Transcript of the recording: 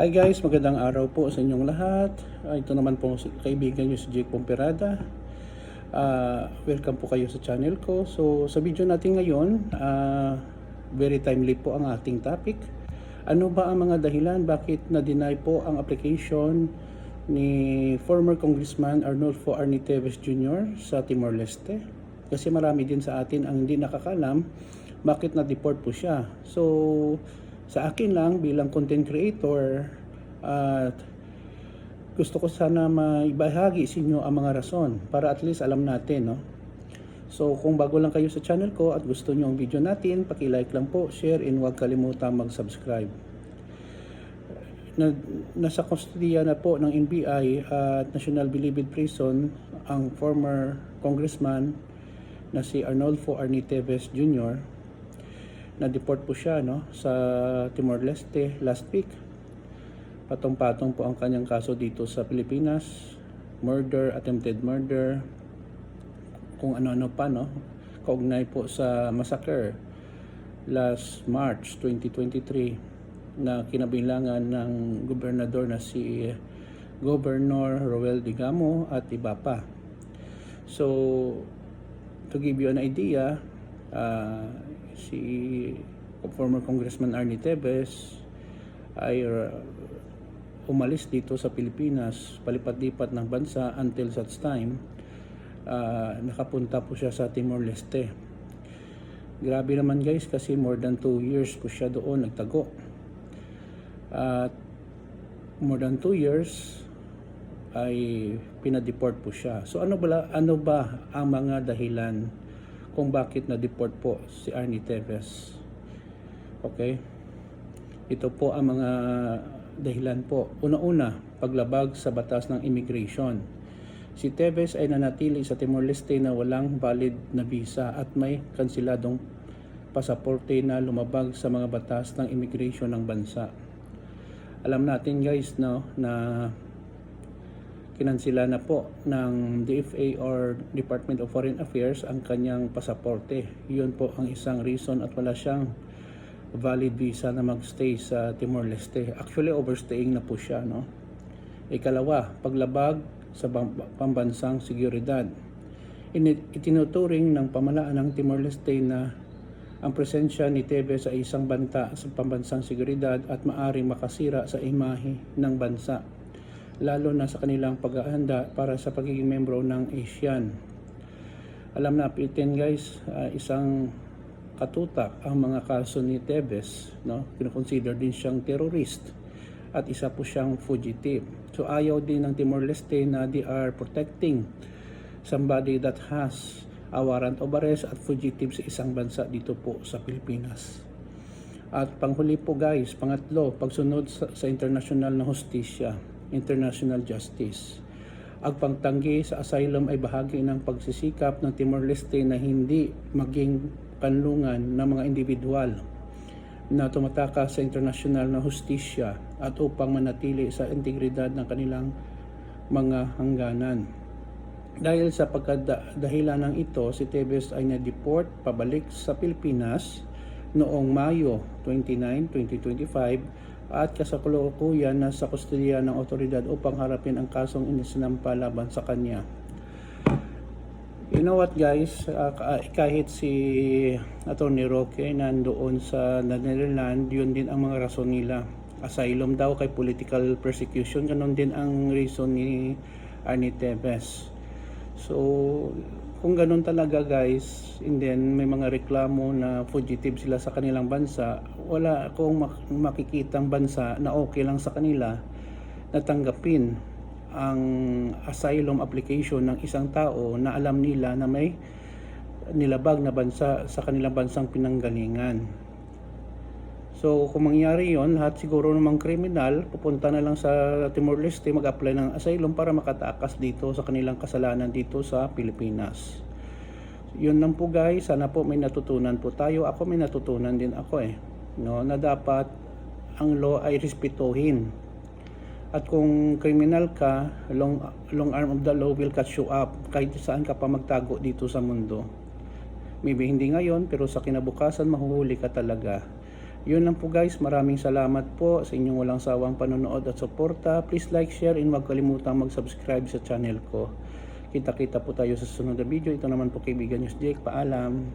Hi guys, magandang araw po sa inyong lahat. Ah, ito naman po kaibigan nyo si Jake Pomperada. Ah, welcome po kayo sa channel ko. So sa video natin ngayon, ah, very timely po ang ating topic. Ano ba ang mga dahilan bakit na-deny po ang application ni former Congressman Arnulfo Arniteves Jr. sa Timor-Leste? Kasi marami din sa atin ang hindi nakakalam bakit na-deport po siya. So, sa akin lang bilang content creator at gusto ko sana maibahagi sa inyo ang mga rason para at least alam natin no? So kung bago lang kayo sa channel ko at gusto nyo ang video natin paki-like lang po share and huwag kalimutan mag-subscribe. Na, nasa kustodiya na po ng NBI at National Bilibid Prison ang former congressman na si Arnolfo Arniteves Jr na-deport po siya no, sa Timor-Leste last week. Patong-patong po ang kanyang kaso dito sa Pilipinas. Murder, attempted murder, kung ano-ano pa, no? Kaugnay po sa massacre last March 2023 na kinabilangan ng gobernador na si Governor Roel Digamo at iba pa. So, to give you an idea, uh, si former Congressman Arnie Tevez ay uh, umalis dito sa Pilipinas, palipat-lipat ng bansa until such time uh, nakapunta po siya sa Timor-Leste. Grabe naman guys kasi more than 2 years po siya doon nagtago. At more than 2 years ay pinadeport po siya. So ano ba ano ba ang mga dahilan kung bakit na-deport po si Arnie Teves. Okay? Ito po ang mga dahilan po. Una-una, paglabag sa batas ng immigration. Si Teves ay nanatili sa Timor-Leste na walang valid na visa at may kansiladong pasaporte na lumabag sa mga batas ng immigration ng bansa. Alam natin guys no, na kinansila na po ng DFA or Department of Foreign Affairs ang kanyang pasaporte. Yun po ang isang reason at wala siyang valid visa na magstay sa Timor-Leste. Actually, overstaying na po siya. No? Ikalawa, paglabag sa pambansang seguridad. Itinuturing ng pamalaan ng Timor-Leste na ang presensya ni Tevez sa isang banta sa pambansang seguridad at maaring makasira sa imahe ng bansa lalo na sa kanilang paghahanda para sa pagiging membro ng ASEAN. Alam na natin guys, uh, isang katutak ang mga kaso ni Tevez, no? Kinoconsider din siyang terrorist at isa po siyang fugitive. So ayaw din ng Timor-Leste na they are protecting somebody that has a warrant of arrest at fugitive sa isang bansa dito po sa Pilipinas. At panghuli po guys, pangatlo, pagsunod sa, sa international na hustisya international justice. Ang pagtanggi sa asylum ay bahagi ng pagsisikap ng Timor-Leste na hindi maging kanlungan ng mga individual na tumataka sa international na hustisya at upang manatili sa integridad ng kanilang mga hangganan. Dahil sa pagkadahilan ng ito, si Tevez ay na-deport pabalik sa Pilipinas noong Mayo 29, 2025 at kasalukuyan na sa kustodiya ng otoridad upang harapin ang kasong inisinampa laban sa kanya. You know what guys, uh, kahit si Atty. Roque nandoon sa Netherlands, yun din ang mga rason nila. Asylum daw kay political persecution, ganun din ang reason ni Arnie Tevez. So, kung ganun talaga guys, and then may mga reklamo na fugitive sila sa kanilang bansa, wala akong makikitang bansa na okay lang sa kanila na tanggapin ang asylum application ng isang tao na alam nila na may nilabag na bansa sa kanilang bansang pinanggalingan. So kung mangyari yon, lahat siguro namang kriminal, pupunta na lang sa Timor-Leste, mag-apply ng asylum para makatakas dito sa kanilang kasalanan dito sa Pilipinas. Yun lang po guys, sana po may natutunan po tayo. Ako may natutunan din ako eh. No, na dapat ang law ay respetuhin at kung criminal ka, long, long arm of the law will catch you up kahit saan ka pa magtago dito sa mundo. Maybe hindi ngayon, pero sa kinabukasan mahuhuli ka talaga. Yun lang po guys, maraming salamat po sa inyong walang sawang panonood at suporta. Please like, share, and huwag kalimutang mag-subscribe sa channel ko. Kita-kita po tayo sa susunod na video. Ito naman po kaibigan News Jake. Paalam.